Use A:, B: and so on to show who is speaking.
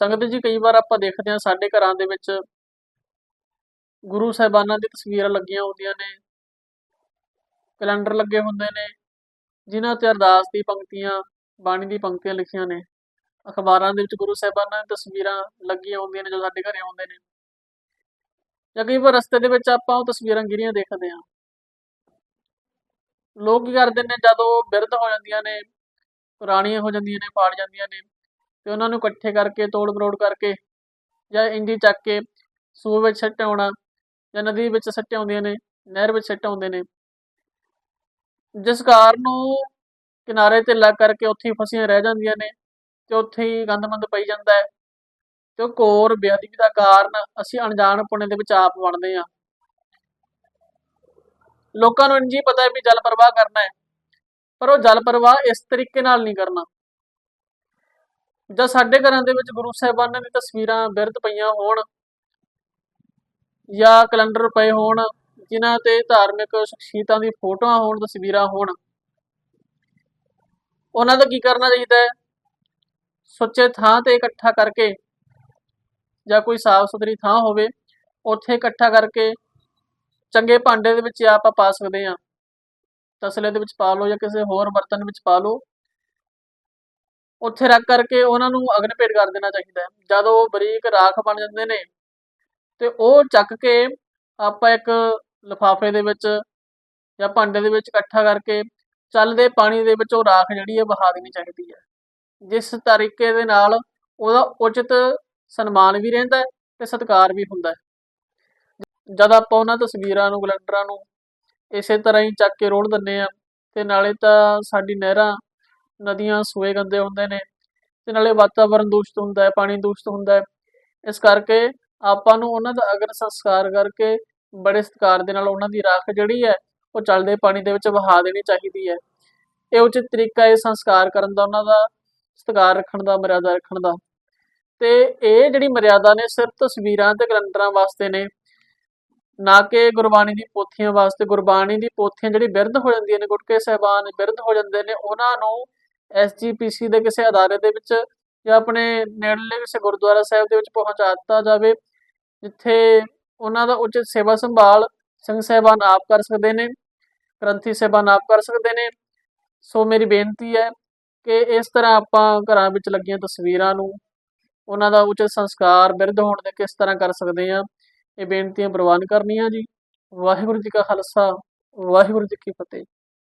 A: ਸੰਗਤ ਜੀ ਕਈ ਵਾਰ ਆਪਾਂ ਦੇਖਦੇ ਹਾਂ ਸਾਡੇ ਘਰਾਂ ਦੇ ਵਿੱਚ ਗੁਰੂ ਸਾਹਿਬਾਨਾਂ ਦੀ ਤਸਵੀਰਾਂ ਲੱਗੀਆਂ ਹੁੰਦੀਆਂ ਨੇ, ਕੈਲੰਡਰ ਲੱਗੇ ਹੁੰਦੇ ਨੇ, ਜਿਨ੍ਹਾਂ ਤੇ ਅਰਦਾਸ ਦੀ ਪੰਕਤੀਆਂ, ਬਾਣੀ ਦੀ ਪੰਕਤੀਆਂ ਲਿਖੀਆਂ ਨੇ। ਅਖਬਾਰਾਂ ਦੇ ਵਿੱਚ ਗੁਰੂ ਸਾਹਿਬਾਨਾਂ ਦੀਆਂ ਤਸਵੀਰਾਂ ਲੱਗੀਆਂ ਹੁੰਦੀਆਂ ਨੇ ਜੋ ਸਾਡੇ ਘਰੇ ਆਉਂਦੇ ਨੇ। ਜਾਂ ਕਈ ਵਾਰ ਰਸਤੇ ਦੇ ਵਿੱਚ ਆਪਾਂ ਉਹ ਤਸਵੀਰਾਂ ਗਿਰੀਆਂ ਦੇਖਦੇ ਹਾਂ। ਲੋਕ ਕੀ ਕਰਦੇ ਨੇ, ਜਦੋਂ ਬਿਰਧ ਹੋ ਜਾਂਦੀਆਂ ਨੇ, ਪੁਰਾਣੀਆਂ ਹੋ ਜਾਂਦੀਆਂ ਨੇ, ਪਾੜ ਜਾਂਦੀਆਂ ਨੇ ਤੇ ਉਹਨਾਂ ਨੂੰ ਇਕੱਠੇ ਕਰਕੇ, ਤੋੜ ਮਰੋੜ ਕਰਕੇ ਜਾਂ ਇੰਜੀ ਚੱਕ ਕੇ ਸੂਏ ਵਿੱਚ ਸੱਟ ਆਉਣਾ ਜਾਂ ਨਦੀ ਵਿੱਚ ਸੱਟ ਆਉਂਦੀਆਂ ਨੇ, ਨਹਿਰ ਵਿੱਚ ਸੱਟ ਆਉਂਦੇ ਨੇ। ਜਿਸ ਕਾਰਨ ਨੂੰ ਕਿਨਾਰੇ ਤੇ ਲੱਗ ਕਰਕੇ ਉੱਥੇ ਫਸੀਆਂ ਰਹਿ ਜਾਂਦੀਆਂ ਨੇ ਤੇ ਉੱਥੇ ਹੀ ਗੰਦਮੰਦ ਪਈ ਜਾਂਦਾ ਹੈ ਤੇ ਉਹ ਕੋਰ ਬੇਅਦਬੀ ਦਾ ਕਾਰਨ ਅਸੀਂ ਅਣਜਾਣ ਪੁਣੇ ਦੇ ਵਿੱਚ ਆਪ ਬਣਦੇ ਆ ਲੋਕਾਂ ਨੂੰ ਇੰਜੀ ਪਤਾ ਹੈ ਵੀ ਜਲ ਪ੍ਰਵਾਹ ਕਰਨਾ ਹੈ, ਪਰ ਉਹ ਜਲ ਪ੍ਰਵਾਹ ਇਸ ਤਰੀਕੇ ਨਾਲ ਨਹੀਂ ਕਰਨਾ। ਜਾਂ ਸਾਡੇ ਘਰਾਂ ਦੇ ਵਿੱਚ ਗੁਰੂ ਸਾਹਿਬਾਨਾਂ ਦੀ ਤਸਵੀਰਾਂ ਬਿਰਧ ਪਈਆਂ ਹੋਣ ਜਾਂ ਕੈਲੰਡਰ ਪਏ ਹੋਣ, ਜਿਨ੍ਹਾਂ ਤੇ ਧਾਰਮਿਕ ਸ਼ਖਸੀਅਤਾਂ ਦੀ ਫੋਟੋਆਂ ਹੋਣ, ਤਸਵੀਰਾਂ ਹੋਣ, ਉਹਨਾਂ ਦਾ ਕੀ ਕਰਨਾ ਚਾਹੀਦਾ ਹੈ? ਸੁੱਚੇ ਥਾਂ ਤੇ ਇਕੱਠਾ ਕਰਕੇ ਜਾਂ ਕੋਈ ਸਾਫ਼ ਸੁਥਰੀ ਥਾਂ ਹੋਵੇ, ਉੱਥੇ ਇਕੱਠਾ ਕਰਕੇ ਚੰਗੇ ਭਾਂਡੇ ਦੇ ਵਿੱਚ ਆਪਾਂ ਪਾ ਸਕਦੇ ਹਾਂ। ਤਸਲੇ ਦੇ ਵਿੱਚ ਪਾ ਲਓ ਜਾਂ ਕਿਸੇ ਹੋਰ ਬਰਤਨ ਵਿੱਚ ਪਾ ਲਓ। ਉੱਥੇ ਰੱਖ ਕਰਕੇ ਉਹਨਾਂ ਨੂੰ ਅਗਨ ਭੇਟ ਕਰ ਦੇਣਾ ਚਾਹੀਦਾ ਹੈ। ਜਦ ਉਹ ਬਰੀਕ ਰਾਖ ਬਣ ਜਾਂਦੇ ਨੇ ਤੇ ਉਹ ਚੱਕ ਕੇ ਆਪਾਂ ਇੱਕ ਲਿਫਾਫੇ ਦੇ ਵਿੱਚ ਜਾਂ ਭਾਂਡੇ ਦੇ ਵਿੱਚ ਇਕੱਠਾ ਕਰਕੇ ਚੱਲਦੇ ਪਾਣੀ ਦੇ ਵਿੱਚ ਉਹ ਰਾਖ ਜਿਹੜੀ ਹੈ ਵਹਾ ਦੇਣੀ ਚਾਹੀਦੀ ਹੈ। ਜਿਸ ਤਰੀਕੇ ਦੇ ਨਾਲ ਉਹਦਾ ਉਚਿਤ ਸਨਮਾਨ ਵੀ ਰਹਿੰਦਾ ਹੈ ਤੇ ਸਤਿਕਾਰ ਵੀ ਹੁੰਦਾ ਹੈ। ਜਦ ਆਪਾਂ ਉਹਨਾਂ ਤਸਵੀਰਾਂ ਨੂੰ ਗਲੰਡਰਾਂ ਨੂੰ ਇਸੇ ਤਰ੍ਹਾਂ ਹੀ ਚੱਕ ਕੇ ਰੋੜ ਦਿੰਨੇ ਆ ਤੇ ਨਾਲੇ ਤਾਂ ਸਾਡੀ ਨਹਿਰਾਂ ਨਦੀਆਂ, ਸੂਏ ਗੰਦੇ ਹੁੰਦੇ ਨੇ ਤੇ ਨਾਲੇ ਵਾਤਾਵਰਣ ਦੂਸ਼ਿਤ ਹੁੰਦਾ ਹੈ, ਪਾਣੀ ਦੂਸ਼ਿਤ ਹੁੰਦਾ ਹੈ। ਇਸ ਕਰਕੇ ਆਪਾਂ ਨੂੰ ਉਹਨਾਂ ਦਾ ਅਗਰ ਸੰਸਕਾਰ ਕਰਕੇ ਬੜੇ ਸਤਿਕਾਰ ਦੇ ਨਾਲ ਉਹਨਾਂ ਦੀ ਰਾਖ ਜਿਹੜੀ ਹੈ, ਉਹ ਚੱਲਦੇ ਪਾਣੀ ਦੇ ਵਿੱਚ ਵਹਾ ਦੇਣੀ ਚਾਹੀਦੀ ਹੈ। ਇਹ ਉਚਿਤ ਤਰੀਕਾ ਹੈ ਸੰਸਕਾਰ ਕਰਨ ਦਾ, ਉਹਨਾਂ ਦਾ ਸਤਿਕਾਰ ਰੱਖਣ ਦਾ, ਮਰਿਆਦਾ ਰੱਖਣ ਦਾ। ਤੇ ਇਹ ਜਿਹੜੀ ਮਰਿਆਦਾ ਨੇ, ਸਿਰਫ ਤਸਵੀਰਾਂ ਤੇ ਕੈਲੰਡਰਾਂ ਵਾਸਤੇ ਨੇ। ਨਾ ਕਿ ਗੁਰਬਾਣੀ ਦੀ ਪੋਥੀਆਂ ਵਾਸਤੇ, ਗੁਰਬਾਣੀ ਦੀ ਪੋਥੀਆਂ ਜਿਹੜੀ ਬਿਰਧ ਹੋ ਜਾਂਦੀਆਂ ਨੇ, ਗੁਟਕੇ ਸਹਿਬਾਨ ਬਿਰਧ ਹੋ ਜਾਂਦੇ ਨੇ, ਉਹਨਾਂ ਨੂੰ ਐਸਜੀਪੀਸੀ ਦੇ ਕਿਸੇ ਅਦਾਰੇ ਦੇ ਵਿੱਚ ਜਾਂ ਆਪਣੇ ਨੇੜਲੇ ਕਿਸੇ ਗੁਰਦੁਆਰਾ ਸਾਹਿਬ ਦੇ ਵਿੱਚ ਪਹੁੰਚਾ ਦਿੱਤਾ ਜਾਵੇ, ਜਿੱਥੇ ਉਹਨਾਂ ਦਾ ਉਚਿਤ ਸੇਵਾ ਸੰਭਾਲ ਸਿੰਘ ਸਹਿਬਾਨ ਆਪ ਕਰ ਸਕਦੇ ਨੇ, ਗ੍ਰੰਥੀ ਸਹਿਬਾਨ ਆਪ ਕਰ ਸਕਦੇ ਨੇ। ਸੋ ਮੇਰੀ ਬੇਨਤੀ ਹੈ ਕਿ ਇਸ ਤਰ੍ਹਾਂ ਆਪਾਂ ਘਰਾਂ ਵਿੱਚ ਲੱਗੀਆਂ ਤਸਵੀਰਾਂ ਨੂੰ, ਉਹਨਾਂ ਦਾ ਉਚਿਤ ਸੰਸਕਾਰ ਬਿਰਧ ਹੋਣ ਦੇ ਕਿਸ ਤਰ੍ਹਾਂ ਕਰ ਸਕਦੇ ਆ ਇਹ ਬੇਨਤੀਆਂ ਪ੍ਰਵਾਨ ਕਰਨੀਆਂ ਜੀ। ਵਾਹਿਗੁਰੂ ਜੀ ਕਾ ਖਾਲਸਾ, ਵਾਹਿਗੁਰੂ ਜੀ ਕੀ ਫਤਿਹ।